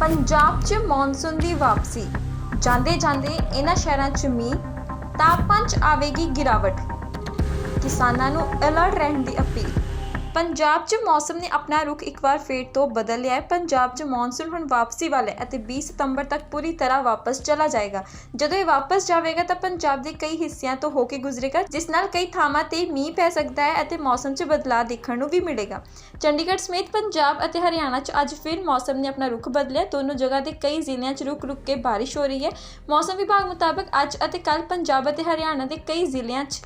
ਪੰਜਾਬ 'ਚ ਮੌਨਸੂਨ ਦੀ ਵਾਪਸੀ। ਜਾਂਦੇ ਜਾਂਦੇ ਇਹਨਾਂ ਸ਼ਹਿਰਾਂ 'ਚ ਮੀਂਹ ਤਾਪਮਾਨ 'ਚ ਆਵੇਗੀ ਗਿਰਾਵਟ। ਕਿਸਾਨਾਂ ਨੂੰ ਅਲਰਟ ਰਹਿਣ ਦੀ ਅਪੀਲ। ਪੰਜਾਬ 'ਚ ਮੌਸਮ ਨੇ ਆਪਣਾ ਰੁਖ ਇੱਕ ਵਾਰ ਫੇਰ ਤੋਂ ਬਦਲ ਲਿਆ ਹੈ। ਪੰਜਾਬ 'ਚ ਮੌਨਸੂਨ ਹੁਣ ਵਾਪਸੀ ਵਾਲਾ ਹੈ ਅਤੇ 20 ਸਤੰਬਰ ਤੱਕ ਪੂਰੀ ਤਰ੍ਹਾਂ ਵਾਪਸ ਚਲਾ ਜਾਏਗਾ। ਜਦੋਂ ਇਹ ਵਾਪਸ ਜਾਵੇਗਾ ਤਾਂ ਪੰਜਾਬ ਦੇ ਕਈ ਹਿੱਸਿਆਂ ਤੋਂ ਹੋ ਕੇ ਗੁਜ਼ਰੇਗਾ, ਜਿਸ ਨਾਲ ਕਈ ਥਾਵਾਂ ਤੇ ਮੀਂਹ ਪੈ ਸਕਦਾ ਹੈ ਅਤੇ ਮੌਸਮ 'ਚ ਬਦਲਾਅ ਦੇਖਣ ਨੂੰ ਵੀ ਮਿਲੇਗਾ। ਚੰਡੀਗੜ੍ਹ ਸਮੇਤ ਪੰਜਾਬ ਅਤੇ ਹਰਿਆਣਾ 'ਚ ਅੱਜ ਫਿਰ ਮੌਸਮ ਨੇ ਆਪਣਾ ਰੁਖ ਬਦਲਿਆ। ਦੋਨੋਂ ਜਗ੍ਹਾ ਦੇ ਕਈ ਜ਼ਿਲ੍ਹਿਆਂ 'ਚ ਰੁਕ-ਰੁਕ ਕੇ ਬਾਰਿਸ਼ ਹੋ ਰਹੀ ਹੈ। ਮੌਸਮ ਵਿਭਾਗ ਮੁਤਾਬਕ ਅੱਜ ਅਤੇ ਕੱਲ੍ਹ ਪੰਜਾਬ ਅਤੇ ਹਰਿਆਣਾ ਦੇ ਕਈ ਜ਼ਿਲ੍ਹਿਆਂ 'ਚ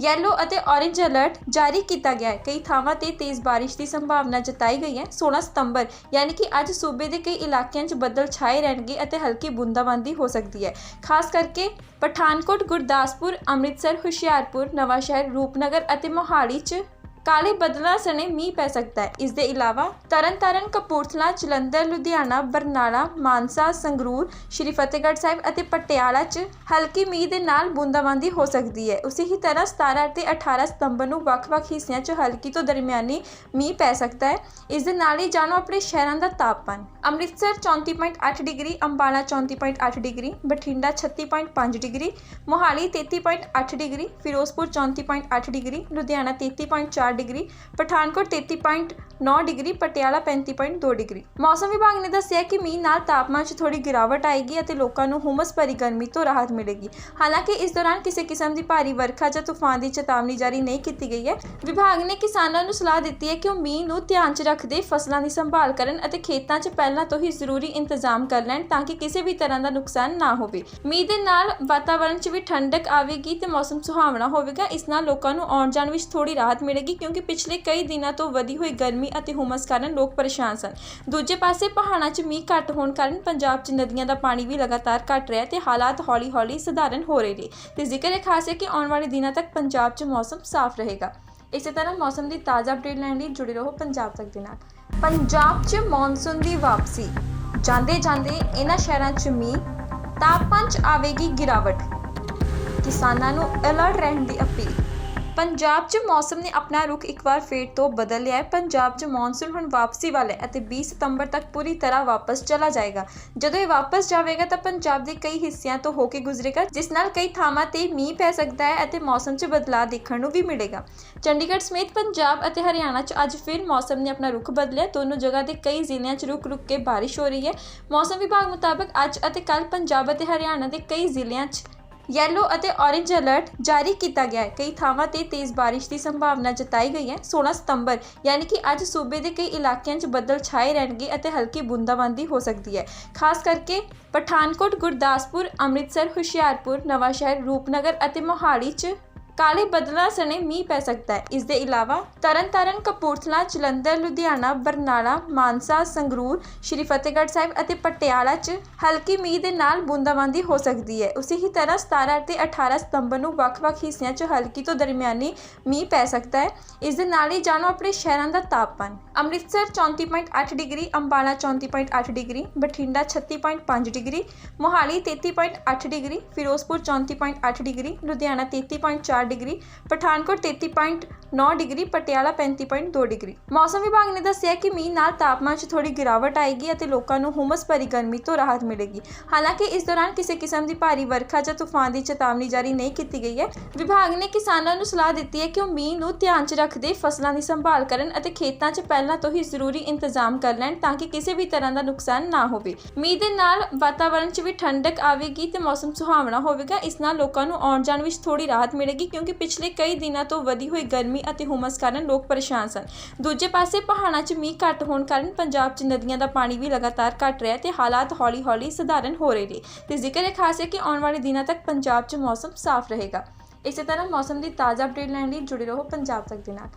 ਯੈਲੋ ਅਤੇ ਔਰੇਂਜ ਅਲਰਟ ਜਾਰੀ ਕੀਤਾ ਗਿਆ ਹੈ। ਕਈ ਥਾਵਾਂ ਤੇ ਤੇਜ਼ ਬਾਰਿਸ਼ ਦੀ ਸੰਭਾਵਨਾ ਜਤਾਈ ਗਈ ਹੈ। 16 ਸਤੰਬਰ, ਯਾਨੀ ਕਿ ਅੱਜ ਸੂਬੇ ਦੇ ਕਈ ਇਲਾਕਿਆਂ 'ਚ ਬੱਦਲ ਛਾਏ ਰਹਿਣਗੇ ਅਤੇ ਹਲਕੀ ਬੂੰਦਾਬਾਂਦੀ ਹੋ ਸਕਦੀ ਹੈ। ਖਾਸ ਕਰਕੇ ਪਠਾਨਕੋਟ, ਗੁਰਦਾਸਪੁਰ, ਅੰਮ੍ਰਿਤਸਰ, ਹੁਸ਼ਿਆਰਪੁਰ, ਨਵਾਂਸ਼ਹਿਰ, ਰੂਪਨਗਰ ਅਤੇ ਮੋਹਾਲੀ 'ਚ ਕਾਲੇ ਬੱਦਲਾਂ ਸਣੇ ਮੀਂਹ ਪੈ ਸਕਦਾ ਹੈ। ਇਸ ਦੇ ਇਲਾਵਾ ਤਰਨਤਾਰਨ ਕਪੂਰਥਲਾ, ਜਲੰਧਰ, ਲੁਧਿਆਣਾ, ਬਰਨਾਲਾ, ਮਾਨਸਾ, ਸੰਗਰੂਰ, ਸ਼੍ਰੀ ਫਤਿਹਗੜ੍ਹ ਸਾਹਿਬ ਅਤੇ ਪਟਿਆਲਾ 'ਚ ਹਲਕੀ ਮੀਂਹ ਦੇ ਨਾਲ ਬੂੰਦਾਬਾਂਦੀ ਹੋ ਸਕਦੀ ਹੈ। ਉਸੇ ਹੀ ਤਰ੍ਹਾਂ 17 ਅਤੇ 18 ਸਤੰਬਰ ਨੂੰ ਵੱਖ-ਵੱਖ ਹਿੱਸਿਆਂ 'ਚ ਹਲਕੀ ਤੋਂ ਦਰਮਿਆਨੀ ਮੀਂਹ ਪੈ ਸਕਦਾ ਹੈ। ਇਸ ਦੇ ਨਾਲ ਹੀ ਜਾਣੋ ਆਪਣੇ ਸ਼ਹਿਰਾਂ ਦਾ ਤਾਪਮਾਨ। Amritsar 34.8 degree, Ambala 34.8 degree, Bathinda 36.5 degree, Mohali 33.8 degree, Firozpur 34.8 degree, Ludhiana 33.4 degree Pathankot 33.9 degree, Patiala 35.2 degree. ਮੌਸਮ ਵਿਭਾਗ ਨੇ ਦੱਸਿਆ ਕਿ ਮੀਂਹ ਨਾਲ ਤਾਪਮਾਨ 'ਚ ਥੋੜੀ ਗਿਰਾਵਟ ਆਏਗੀ ਅਤੇ ਲੋਕਾਂ ਨੂੰ ਹੁਮਸ ਭਰੀ ਗਰਮੀ ਤੋਂ ਰਾਹਤ ਮਿਲੇਗੀ। ਹਾਲਾਂਕਿ ਇਸ ਦੌਰਾਨ ਕਿਸੇ ਕਿਸਮ ਦੀ ਭਾਰੀ ਵਰਖਾ ਜਾਂ ਤੂਫਾਨ ਦੀ ਚੇਤਾਵਨੀ ਜਾਰੀ ਨਹੀਂ ਕੀਤੀ ਗਈ ਹੈ। ਵਿਭਾਗ ਨੇ ਕਿਸਾਨਾਂ ਨੂੰ ਸਲਾਹ ਦਿੱਤੀ ਹੈ ਕਿ ਉਹ ਮੀਂਹ ਨੂੰ ਧਿਆਨ 'ਚ ਰੱਖਦੇ ਫਸਲਾਂ ਦੀ ਸੰਭਾਲ ਕਰਨ ਅਤੇ ਖੇਤਾਂ 'ਚ ਪਹਿਲਾਂ ਤੋਂ ਹੀ ਜ਼ਰੂਰੀ ਇੰਤਜ਼ਾਮ ਕਰ ਲੈਣ ਤਾਂ ਕਿ ਕਿਸੇ ਵੀ ਤਰ੍ਹਾਂ ਦਾ ਨੁਕਸਾਨ ਨਾ ਹੋਵੇ। ਮੀਂਹ ਦੇ ਨਾਲ ਵਾਤਾਵਰਣ 'ਚ ਵੀ ਠੰਡਕ ਆਵੇਗੀ ਤੇ ਮੌਸਮ ਸੁਹਾਵਣਾ ਹੋਵੇਗਾ। ਇਸ ਨਾਲ ਲੋਕਾਂ ਨੂੰ ਆਉਣ ਜਾਣ ਵਿੱਚ ਥੋੜੀ ਰਾਹਤ ਮਿਲੇਗੀ ਕਿਉਂਕਿ ਪਿਛਲੇ ਕਈ ਦਿਨਾਂ ਤੋਂ ਵਧੀ ਹੋਈ ਗਰਮੀ ਅਤੇ ਹੁਮਸ ਕਾਰਨ ਲੋਕ ਪਰੇਸ਼ਾਨ ਸਨ। ਦੂਜੇ ਪਾਸੇ ਪਹਾੜਾਂ 'ਚ ਮੀਂਹ ਘੱਟ ਹੋਣ ਕਾਰਨ ਪੰਜਾਬ 'ਚ ਨਦੀਆਂ ਦਾ ਪਾਣੀ ਵੀ ਲਗਾਤਾਰ ਘਟ ਰਿਹਾ ਤੇ ਹਾਲਾਤ ਹੌਲੀ-ਹੌਲੀ ਸੁਧਾਰਨ ਹੋ ਰਹੇ ਨੇ। ਤੇ ਜ਼ਿਕਰ ਇਹ ਖਾਸ ਹੈ ਕਿ ਆਉਣ ਵਾਲੇ ਦਿਨਾਂ ਤੱਕ ਪੰਜਾਬ 'ਚ ਮੌਸਮ ਸਾਫ਼ ਰਹੇਗਾ। ਇਸੇ ਤਰ੍ਹਾਂ ਮੌਸਮ ਦੀ ਤਾਜ਼ਾ ਅਪਡੇਟ ਲੈਣ ਲਈ ਜੁੜੇ ਰਹੋ ਪੰਜਾਬ ਤੱਕ ਦੇ ਨਾਲ। ਪੰਜਾਬ 'ਚ ਮੌਨਸੂਨ ਦੀ ਵਾਪਸੀ। ਜਾਂਦੇ ਜਾਂਦੇ ਇਹਨਾਂ ਸ਼ਹਿਰਾਂ 'ਚ ਮੀਂਹ, ਤਾਪਮਾਨ 'ਚ ਆਵੇਗੀ ਗਿਰਾਵਟ। ਕਿਸਾਨਾਂ ਨੂੰ ਅਲਰਟ ਰਹਿਣ ਦੀ ਅਪੀਲ। ਪੰਜਾਬ 'ਚ ਮੌਸਮ ਨੇ ਆਪਣਾ ਰੁਖ ਇੱਕ ਵਾਰ ਫੇਰ ਤੋਂ ਬਦਲ ਲਿਆ ਹੈ। ਪੰਜਾਬ 'ਚ ਮੌਨਸੂਨ ਹੁਣ ਵਾਪਸੀ ਵਾਲਾ ਹੈ ਅਤੇ 20 ਸਤੰਬਰ ਤੱਕ ਪੂਰੀ ਤਰ੍ਹਾਂ ਵਾਪਸ ਚਲਾ ਜਾਏਗਾ। ਜਦੋਂ ਇਹ ਵਾਪਸ ਜਾਵੇਗਾ ਤਾਂ ਪੰਜਾਬ ਦੇ ਕਈ ਹਿੱਸਿਆਂ ਤੋਂ ਹੋ ਕੇ ਗੁਜ਼ਰੇਗਾ, ਜਿਸ ਨਾਲ ਕਈ ਥਾਵਾਂ ਤੇ ਮੀਂਹ ਪੈ ਸਕਦਾ ਹੈ ਅਤੇ ਮੌਸਮ 'ਚ ਬਦਲਾਅ ਦੇਖਣ ਨੂੰ ਵੀ ਮਿਲੇਗਾ। ਚੰਡੀਗੜ੍ਹ ਸਮੇਤ ਪੰਜਾਬ ਅਤੇ ਹਰਿਆਣਾ 'ਚ ਅੱਜ ਫਿਰ ਮੌਸਮ ਨੇ ਆਪਣਾ ਰੁਖ ਬਦਲਿਆ। ਦੋਨੋਂ ਜਗ੍ਹਾ ਦੇ ਕਈ ਜ਼ਿਲ੍ਹਿਆਂ 'ਚ ਰੁਕ-ਰੁਕ ਕੇ ਬਾਰਿਸ਼ ਹੋ ਰਹੀ ਹੈ। ਮੌਸਮ ਵਿਭਾਗ ਮੁਤਾਬਕ ਅੱਜ ਅਤੇ ਕੱਲ੍ਹ ਪੰਜਾਬ ਅਤੇ ਹਰਿਆਣਾ ਦੇ ਕਈ ਜ਼ਿਲ੍ਹਿਆਂ 'ਚ ਯੈਲੋ ਅਤੇ ਔਰੇਂਜ ਅਲਰਟ ਜਾਰੀ ਕੀਤਾ ਗਿਆ ਹੈ। ਕਈ ਥਾਵਾਂ ਤੇ ਤੇਜ਼ ਬਾਰਿਸ਼ ਦੀ ਸੰਭਾਵਨਾ ਜਤਾਈ ਗਈ ਹੈ। 16 ਸਤੰਬਰ, ਯਾਨੀ ਕਿ ਅੱਜ ਸੂਬੇ ਦੇ ਕਈ ਇਲਾਕਿਆਂ 'ਚ ਬੱਦਲ ਛਾਏ ਰਹਿਣਗੇ ਅਤੇ ਹਲਕੀ ਬੂੰਦਾਬਾਂਦੀ ਹੋ ਸਕਦੀ ਹੈ। ਖਾਸ ਕਰਕੇ ਪਠਾਨਕੋਟ, ਗੁਰਦਾਸਪੁਰ, ਅੰਮ੍ਰਿਤਸਰ, ਹੁਸ਼ਿਆਰਪੁਰ, ਨਵਾਂਸ਼ਹਿਰ, ਰੂਪਨਗਰ ਅਤੇ ਮੋਹਾਲੀ 'ਚ ਕਾਲੇ ਬੱਦਲਾਂ ਸਣੇ ਮੀਂਹ ਪੈ ਸਕਦਾ ਹੈ। ਇਸ ਦੇ ਇਲਾਵਾ ਤਰਨਤਾਰਨ, ਕਪੂਰਥਲਾ, ਜਲੰਧਰ, ਲੁਧਿਆਣਾ, ਬਰਨਾਲਾ, ਮਾਨਸਾ, ਸੰਗਰੂਰ, ਸ਼੍ਰੀ ਫਤਿਹਗੜ੍ਹ ਸਾਹਿਬ ਅਤੇ ਪਟਿਆਲਾ 'ਚ ਹਲਕੀ ਮੀਂਹ ਦੇ ਨਾਲ ਬੂੰਦਾਬਾਂਦੀ ਹੋ ਸਕਦੀ ਹੈ। ਉਸੇ ਹੀ ਤਰ੍ਹਾਂ 17 ਅਤੇ 18 ਸਤੰਬਰ ਨੂੰ ਵੱਖ-ਵੱਖ ਹਿੱਸਿਆਂ 'ਚ ਹਲਕੀ ਤੋਂ ਦਰਮਿਆਨੀ ਮੀਂਹ ਪੈ ਸਕਦਾ ਹੈ। ਇਸ ਦੇ ਨਾਲ ਹੀ ਜਾਣੋ ਆਪਣੇ ਸ਼ਹਿਰਾਂ ਦਾ ਤਾਪਮਾਨ। Amritsar 34.8 degree, Ambala 34.8 degree, Bathinda 36.5 degree, Mohali 33.8 degree, Firozpur 34.8 degree, Ludhiana 33.4 degree Pathankot 33.9 degree, Patiala 35.2 degree. ਮੌਸਮ ਵਿਭਾਗ ਨੇ ਦੱਸਿਆ ਕਿ ਮੀਂਹ ਨਾਲ ਤਾਪਮਾਨ 'ਚ ਥੋੜੀ ਗਿਰਾਵਟ ਆਏਗੀ ਅਤੇ ਲੋਕਾਂ ਨੂੰ ਹੁਮਸ ਭਰੀ ਗਰਮੀ ਤੋਂ ਰਾਹਤ ਮਿਲੇਗੀ। ਹਾਲਾਂਕਿ ਇਸ ਦੌਰਾਨ ਕਿਸੇ ਕਿਸਮ ਦੀ ਭਾਰੀ ਵਰਖਾ ਜਾਂ ਤੂਫਾਨ ਦੀ ਚੇਤਾਵਨੀ ਜਾਰੀ ਨਹੀਂ ਕੀਤੀ ਗਈ ਹੈ। ਵਿਭਾਗ ਨੇ ਕਿਸਾਨਾਂ ਨੂੰ ਸਲਾਹ ਦਿੱਤੀ ਹੈ ਕਿ ਉਹ ਮੀਂਹ ਨੂੰ ਧਿਆਨ 'ਚ ਰੱਖਦੇ ਫਸਲਾਂ ਦੀ ਸੰਭਾਲ ਕਰਨ ਅਤੇ ਖੇਤਾਂ 'ਚ ਪਹਿਲਾਂ ਤੋਂ ਹੀ ਜ਼ਰੂਰੀ ਇੰਤਜ਼ਾਮ ਕਰ ਲੈਣ ਤਾਂ ਕਿ ਕਿਸੇ ਵੀ ਤਰ੍ਹਾਂ ਦਾ ਨੁਕਸਾਨ ਨਾ ਹੋਵੇ। ਮੀਂਹ ਦੇ ਨਾਲ ਵਾਤਾਵਰਣ 'ਚ ਵੀ ਠੰਡਕ ਆਵੇਗੀ ਤੇ ਮੌਸਮ ਸੁਹਾਵਣਾ ਹੋਵੇਗਾ। ਇਸ ਨਾਲ ਲੋਕਾਂ ਨੂੰ ਆਉਣ ਜਾਣ ਵਿੱਚ ਥੋੜੀ ਰਾਹਤ ਮਿਲੇਗੀ ਕਿਉਂਕਿ ਪਿਛਲੇ ਕਈ ਦਿਨਾਂ ਤੋਂ ਵਧੀ ਹੋਈ ਗਰਮੀ ਅਤੇ ਹੁਮਸ ਕਾਰਨ ਲੋਕ ਪਰੇਸ਼ਾਨ ਸਨ। ਦੂਜੇ ਪਾਸੇ ਪਹਾੜਾਂ 'ਚ ਮੀਂਹ ਘੱਟ ਹੋਣ ਕਾਰਨ ਪੰਜਾਬ 'ਚ ਨਦੀਆਂ ਦਾ ਪਾਣੀ ਵੀ ਲਗਾਤਾਰ ਘਟ ਰਿਹਾ ਤੇ ਹਾਲਾਤ ਹੌਲੀ-ਹੌਲੀ ਸਧਾਰਨ ਹੋ ਰਹੇ ਨੇ। ਤੇ ਜ਼ਿਕਰ ਇਹ ਖਾਸ ਹੈ ਕਿ ਆਉਣ ਵਾਲੇ ਦਿਨਾਂ ਤੱਕ ਪੰਜਾਬ 'ਚ ਮੌਸਮ ਸਾਫ਼ ਰਹੇਗਾ। ਇਸੇ ਤਰ੍ਹਾਂ ਮੌਸਮ ਦੀ ਤਾਜ਼ਾ ਅਪਡੇਟ ਲੈਣ ਲਈ ਜੁੜੇ ਰਹੋ ਪੰਜਾਬ ਤੱਕ ਦੇ ਨਾਲ।